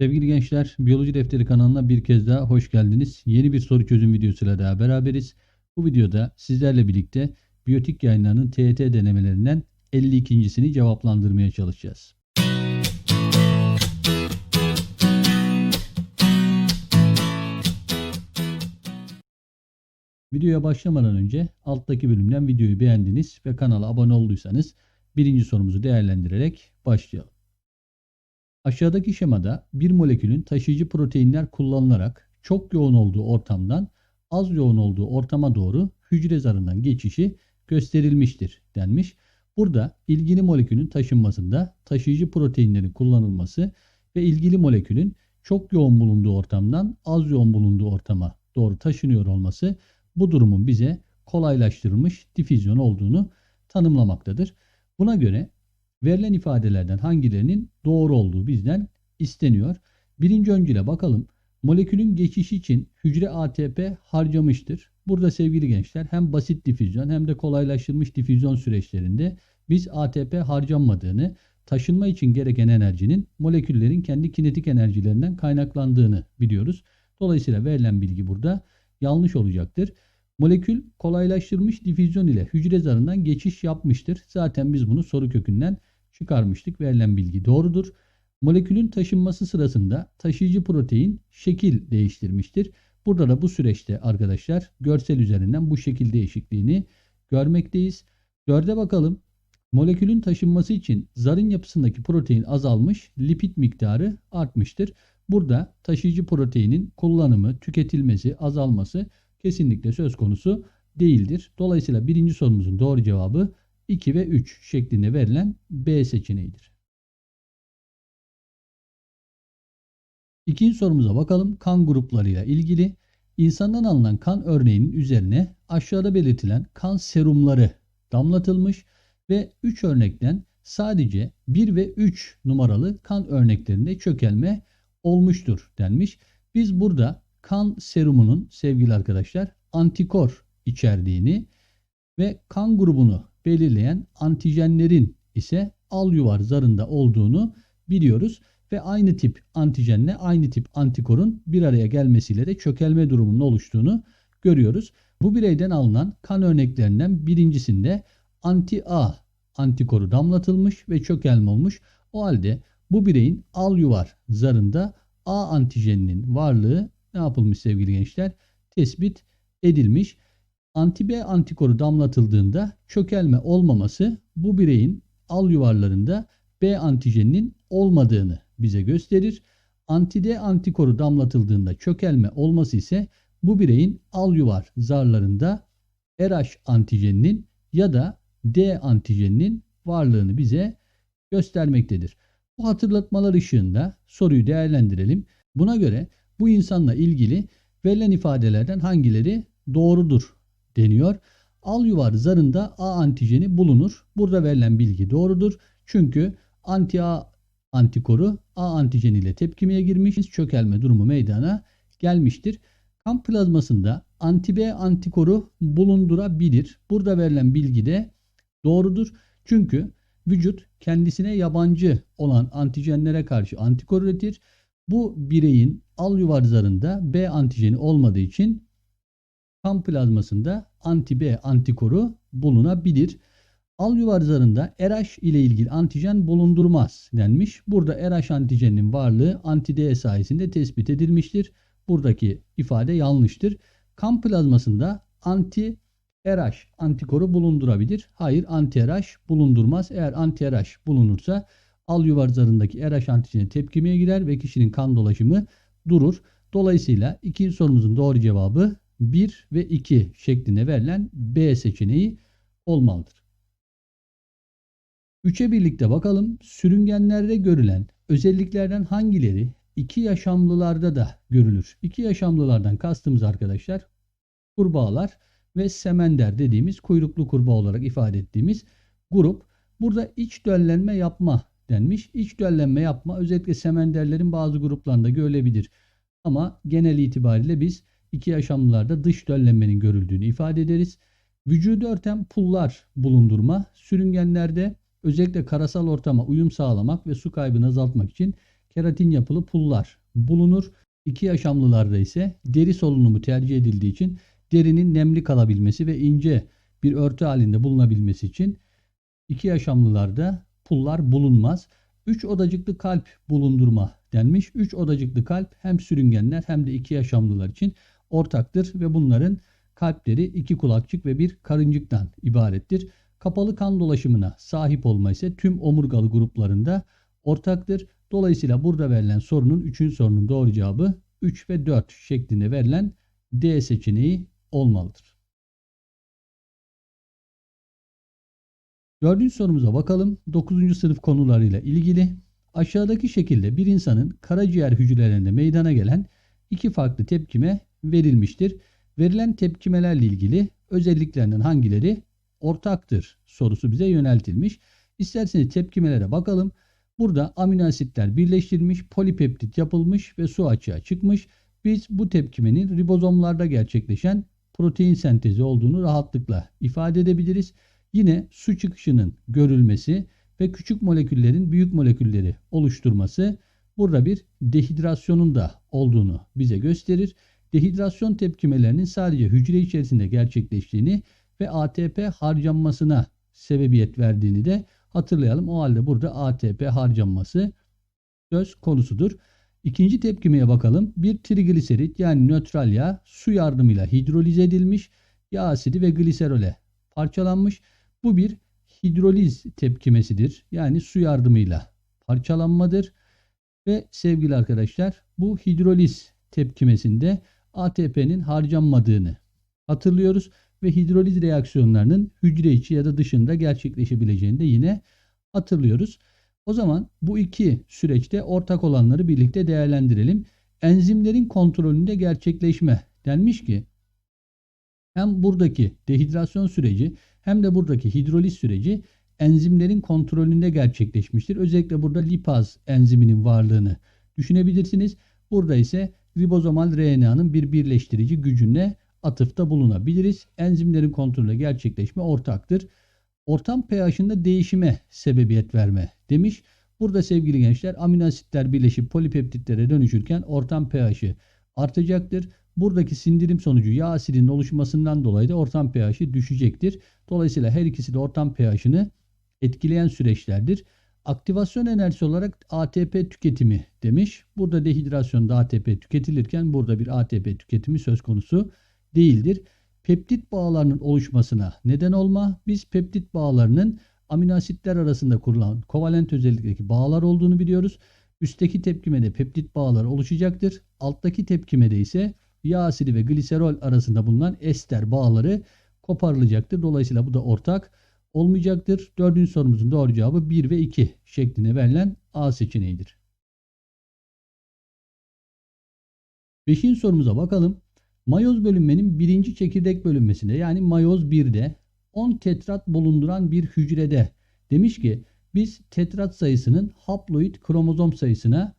Sevgili gençler, Biyoloji Defteri kanalına bir kez daha hoş geldiniz. Yeni bir soru çözüm videosuyla daha beraberiz. Bu videoda sizlerle birlikte biyotik yayınlarının TET denemelerinden 52.sini cevaplandırmaya çalışacağız. Videoya başlamadan önce alttaki bölümden videoyu beğendiniz ve kanala abone olduysanız birinci sorumuzu değerlendirerek başlayalım. Aşağıdaki şemada bir molekülün taşıyıcı proteinler kullanılarak çok yoğun olduğu ortamdan az yoğun olduğu ortama doğru hücre zarından geçişi gösterilmiştir denmiş. Burada ilgili molekülün taşınmasında taşıyıcı proteinlerin kullanılması ve ilgili molekülün çok yoğun bulunduğu ortamdan az yoğun bulunduğu ortama doğru taşınıyor olması bu durumun bize kolaylaştırılmış difüzyon olduğunu tanımlamaktadır. Buna göre verilen ifadelerden hangilerinin doğru olduğu bizden isteniyor. Birinci öncüle bakalım. Molekülün geçişi için hücre ATP harcamıştır. Burada sevgili gençler hem basit difüzyon hem de kolaylaştırılmış difüzyon süreçlerinde biz ATP harcanmadığını, taşınma için gereken enerjinin moleküllerin kendi kinetik enerjilerinden kaynaklandığını biliyoruz. Dolayısıyla verilen bilgi burada yanlış olacaktır. Molekül kolaylaştırılmış difüzyon ile hücre zarından geçiş yapmıştır. Zaten biz bunu soru kökünden çıkarmıştık. Verilen bilgi doğrudur. Molekülün taşınması sırasında taşıyıcı protein şekil değiştirmiştir. Burada da bu süreçte arkadaşlar görsel üzerinden bu şekil değişikliğini görmekteyiz. Dörde bakalım. Molekülün taşınması için zarın yapısındaki protein azalmış, lipid miktarı artmıştır. Burada taşıyıcı proteinin kullanımı, tüketilmesi, azalması kesinlikle söz konusu değildir. Dolayısıyla birinci sorumuzun doğru cevabı 2 ve 3 şeklinde verilen B seçeneğidir. İkinci sorumuza bakalım. Kan gruplarıyla ilgili insandan alınan kan örneğinin üzerine aşağıda belirtilen kan serumları damlatılmış ve 3 örnekten sadece 1 ve 3 numaralı kan örneklerinde çökelme olmuştur denmiş. Biz burada kan serumunun sevgili arkadaşlar antikor içerdiğini ve kan grubunu belirleyen antijenlerin ise al yuvar zarında olduğunu biliyoruz ve aynı tip antijenle aynı tip antikorun bir araya gelmesiyle de çökelme durumunun oluştuğunu görüyoruz. Bu bireyden alınan kan örneklerinden birincisinde anti-A antikoru damlatılmış ve çökelme olmuş. O halde bu bireyin al yuvar zarında A antijeninin varlığı ne yapılmış sevgili gençler? Tespit edilmiş. Anti B antikoru damlatıldığında çökelme olmaması bu bireyin al yuvarlarında B antijeninin olmadığını bize gösterir. Anti D antikoru damlatıldığında çökelme olması ise bu bireyin al yuvar zarlarında RH antijeninin ya da D antijeninin varlığını bize göstermektedir. Bu hatırlatmalar ışığında soruyu değerlendirelim. Buna göre bu insanla ilgili verilen ifadelerden hangileri doğrudur deniyor. Al yuvar zarında A antijeni bulunur. Burada verilen bilgi doğrudur. Çünkü anti A antikoru A antijeni ile tepkimeye girmiş. Çökelme durumu meydana gelmiştir. Kan plazmasında anti B antikoru bulundurabilir. Burada verilen bilgi de doğrudur. Çünkü vücut kendisine yabancı olan antijenlere karşı antikor üretir. Bu bireyin al yuvar zarında B antijeni olmadığı için kan plazmasında anti B antikoru bulunabilir. Al yuvar zarında RH ile ilgili antijen bulundurmaz denmiş. Burada RH antijeninin varlığı anti D sayesinde tespit edilmiştir. Buradaki ifade yanlıştır. Kan plazmasında anti RH antikoru bulundurabilir. Hayır anti RH bulundurmaz. Eğer anti RH bulunursa al yuvar zarındaki RH antijeni tepkimeye girer ve kişinin kan dolaşımı durur. Dolayısıyla ikinci sorumuzun doğru cevabı 1 ve 2 şeklinde verilen B seçeneği olmalıdır. 3'e birlikte bakalım. Sürüngenlerde görülen özelliklerden hangileri iki yaşamlılarda da görülür? İki yaşamlılardan kastımız arkadaşlar kurbağalar ve semender dediğimiz kuyruklu kurbağa olarak ifade ettiğimiz grup. Burada iç döllenme yapma denmiş. İç döllenme yapma özellikle semenderlerin bazı gruplarında görülebilir. Ama genel itibariyle biz iki yaşamlılarda dış döllenmenin görüldüğünü ifade ederiz. Vücudu örten pullar bulundurma sürüngenlerde özellikle karasal ortama uyum sağlamak ve su kaybını azaltmak için keratin yapılı pullar bulunur. İki yaşamlılarda ise deri solunumu tercih edildiği için derinin nemli kalabilmesi ve ince bir örtü halinde bulunabilmesi için iki yaşamlılarda pullar bulunmaz. 3 odacıklı kalp bulundurma denmiş. 3 odacıklı kalp hem sürüngenler hem de iki yaşamlılar için ortaktır ve bunların kalpleri iki kulakçık ve bir karıncıktan ibarettir. Kapalı kan dolaşımına sahip olma ise tüm omurgalı gruplarında ortaktır. Dolayısıyla burada verilen sorunun 3. sorunun doğru cevabı 3 ve 4 şeklinde verilen D seçeneği olmalıdır. Dördüncü sorumuza bakalım. 9. sınıf konularıyla ilgili. Aşağıdaki şekilde bir insanın karaciğer hücrelerinde meydana gelen iki farklı tepkime verilmiştir. Verilen tepkimelerle ilgili özelliklerinden hangileri ortaktır sorusu bize yöneltilmiş. İsterseniz tepkimelere bakalım. Burada amino asitler birleştirilmiş, polipeptit yapılmış ve su açığa çıkmış. Biz bu tepkimenin ribozomlarda gerçekleşen protein sentezi olduğunu rahatlıkla ifade edebiliriz. Yine su çıkışının görülmesi ve küçük moleküllerin büyük molekülleri oluşturması burada bir dehidrasyonun da olduğunu bize gösterir. Dehidrasyon tepkimelerinin sadece hücre içerisinde gerçekleştiğini ve ATP harcanmasına sebebiyet verdiğini de hatırlayalım. O halde burada ATP harcanması söz konusudur. İkinci tepkimeye bakalım. Bir trigliserit yani nötral yağ su yardımıyla hidroliz edilmiş. Yağ asidi ve gliserole parçalanmış. Bu bir hidroliz tepkimesidir. Yani su yardımıyla parçalanmadır. Ve sevgili arkadaşlar bu hidroliz tepkimesinde ATP'nin harcanmadığını hatırlıyoruz ve hidroliz reaksiyonlarının hücre içi ya da dışında gerçekleşebileceğini de yine hatırlıyoruz. O zaman bu iki süreçte ortak olanları birlikte değerlendirelim. Enzimlerin kontrolünde gerçekleşme denmiş ki hem buradaki dehidrasyon süreci hem de buradaki hidroliz süreci enzimlerin kontrolünde gerçekleşmiştir. Özellikle burada lipaz enziminin varlığını düşünebilirsiniz. Burada ise ribozomal RNA'nın bir birleştirici gücüne atıfta bulunabiliriz. Enzimlerin kontrolü gerçekleşme ortaktır. Ortam pH'ında değişime sebebiyet verme demiş. Burada sevgili gençler amino asitler birleşip polipeptitlere dönüşürken ortam pH'i artacaktır. Buradaki sindirim sonucu yağ asidinin oluşmasından dolayı da ortam pH'i düşecektir. Dolayısıyla her ikisi de ortam pH'ını etkileyen süreçlerdir. Aktivasyon enerjisi olarak ATP tüketimi demiş. Burada dehidrasyonda ATP tüketilirken burada bir ATP tüketimi söz konusu değildir. Peptit bağlarının oluşmasına neden olma. Biz peptit bağlarının amino asitler arasında kurulan kovalent özellikteki bağlar olduğunu biliyoruz. Üstteki tepkimede peptit bağları oluşacaktır. Alttaki tepkimede ise yağ asidi ve gliserol arasında bulunan ester bağları koparılacaktır. Dolayısıyla bu da ortak olmayacaktır. Dördüncü sorumuzun doğru cevabı 1 ve 2 şeklinde verilen A seçeneğidir. Beşinci sorumuza bakalım. Mayoz bölünmenin birinci çekirdek bölünmesinde yani mayoz 1'de 10 tetrat bulunduran bir hücrede demiş ki biz tetrat sayısının haploid kromozom sayısına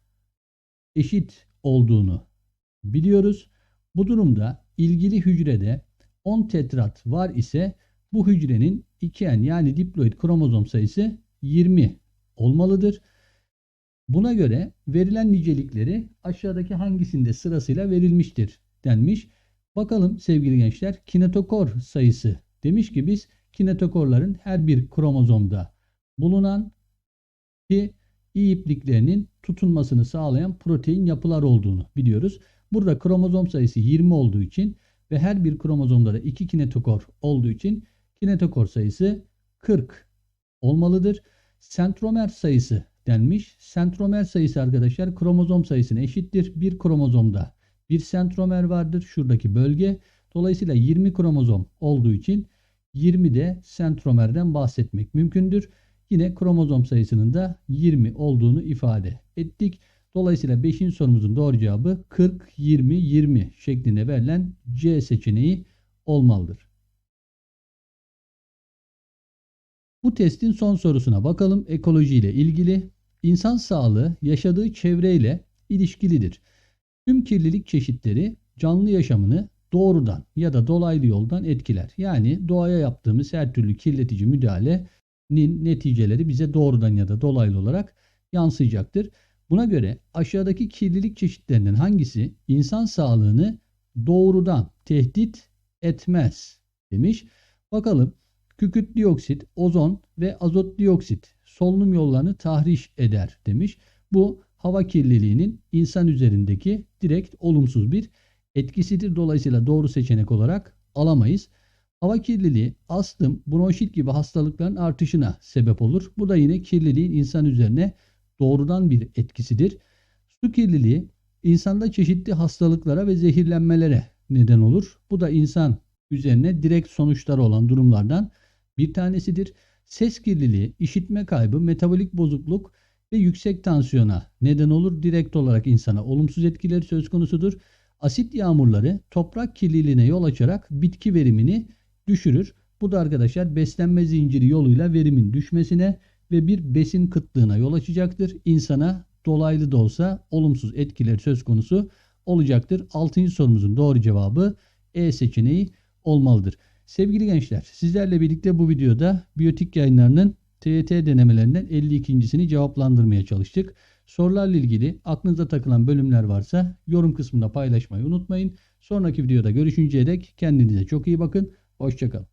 eşit olduğunu biliyoruz. Bu durumda ilgili hücrede 10 tetrat var ise bu hücrenin 2N yani diploid kromozom sayısı 20 olmalıdır. Buna göre verilen nicelikleri aşağıdaki hangisinde sırasıyla verilmiştir denmiş. Bakalım sevgili gençler kinetokor sayısı demiş ki biz kinetokorların her bir kromozomda bulunan ki iyi ipliklerinin tutunmasını sağlayan protein yapılar olduğunu biliyoruz. Burada kromozom sayısı 20 olduğu için ve her bir kromozomda da 2 kinetokor olduğu için kinetokor sayısı 40 olmalıdır. Sentromer sayısı denmiş. Sentromer sayısı arkadaşlar kromozom sayısına eşittir. Bir kromozomda bir sentromer vardır. Şuradaki bölge. Dolayısıyla 20 kromozom olduğu için 20 de sentromerden bahsetmek mümkündür. Yine kromozom sayısının da 20 olduğunu ifade ettik. Dolayısıyla 5. sorumuzun doğru cevabı 40, 20, 20 şeklinde verilen C seçeneği olmalıdır. Bu testin son sorusuna bakalım. Ekoloji ile ilgili. İnsan sağlığı yaşadığı çevreyle ilişkilidir. Tüm kirlilik çeşitleri canlı yaşamını doğrudan ya da dolaylı yoldan etkiler. Yani doğaya yaptığımız her türlü kirletici müdahalenin neticeleri bize doğrudan ya da dolaylı olarak yansıyacaktır. Buna göre aşağıdaki kirlilik çeşitlerinden hangisi insan sağlığını doğrudan tehdit etmez demiş. Bakalım kükürt dioksit, ozon ve azot dioksit solunum yollarını tahriş eder demiş. Bu hava kirliliğinin insan üzerindeki direkt olumsuz bir etkisidir. Dolayısıyla doğru seçenek olarak alamayız. Hava kirliliği astım, bronşit gibi hastalıkların artışına sebep olur. Bu da yine kirliliğin insan üzerine doğrudan bir etkisidir. Su kirliliği insanda çeşitli hastalıklara ve zehirlenmelere neden olur. Bu da insan üzerine direkt sonuçları olan durumlardan bir tanesidir. Ses kirliliği, işitme kaybı, metabolik bozukluk ve yüksek tansiyona neden olur. Direkt olarak insana olumsuz etkileri söz konusudur. Asit yağmurları toprak kirliliğine yol açarak bitki verimini düşürür. Bu da arkadaşlar beslenme zinciri yoluyla verimin düşmesine ve bir besin kıtlığına yol açacaktır. İnsana dolaylı da olsa olumsuz etkileri söz konusu olacaktır. 6. sorumuzun doğru cevabı E seçeneği olmalıdır. Sevgili gençler sizlerle birlikte bu videoda biyotik yayınlarının TYT denemelerinden 52.sini cevaplandırmaya çalıştık. Sorularla ilgili aklınıza takılan bölümler varsa yorum kısmında paylaşmayı unutmayın. Sonraki videoda görüşünceye dek kendinize çok iyi bakın. Hoşçakalın.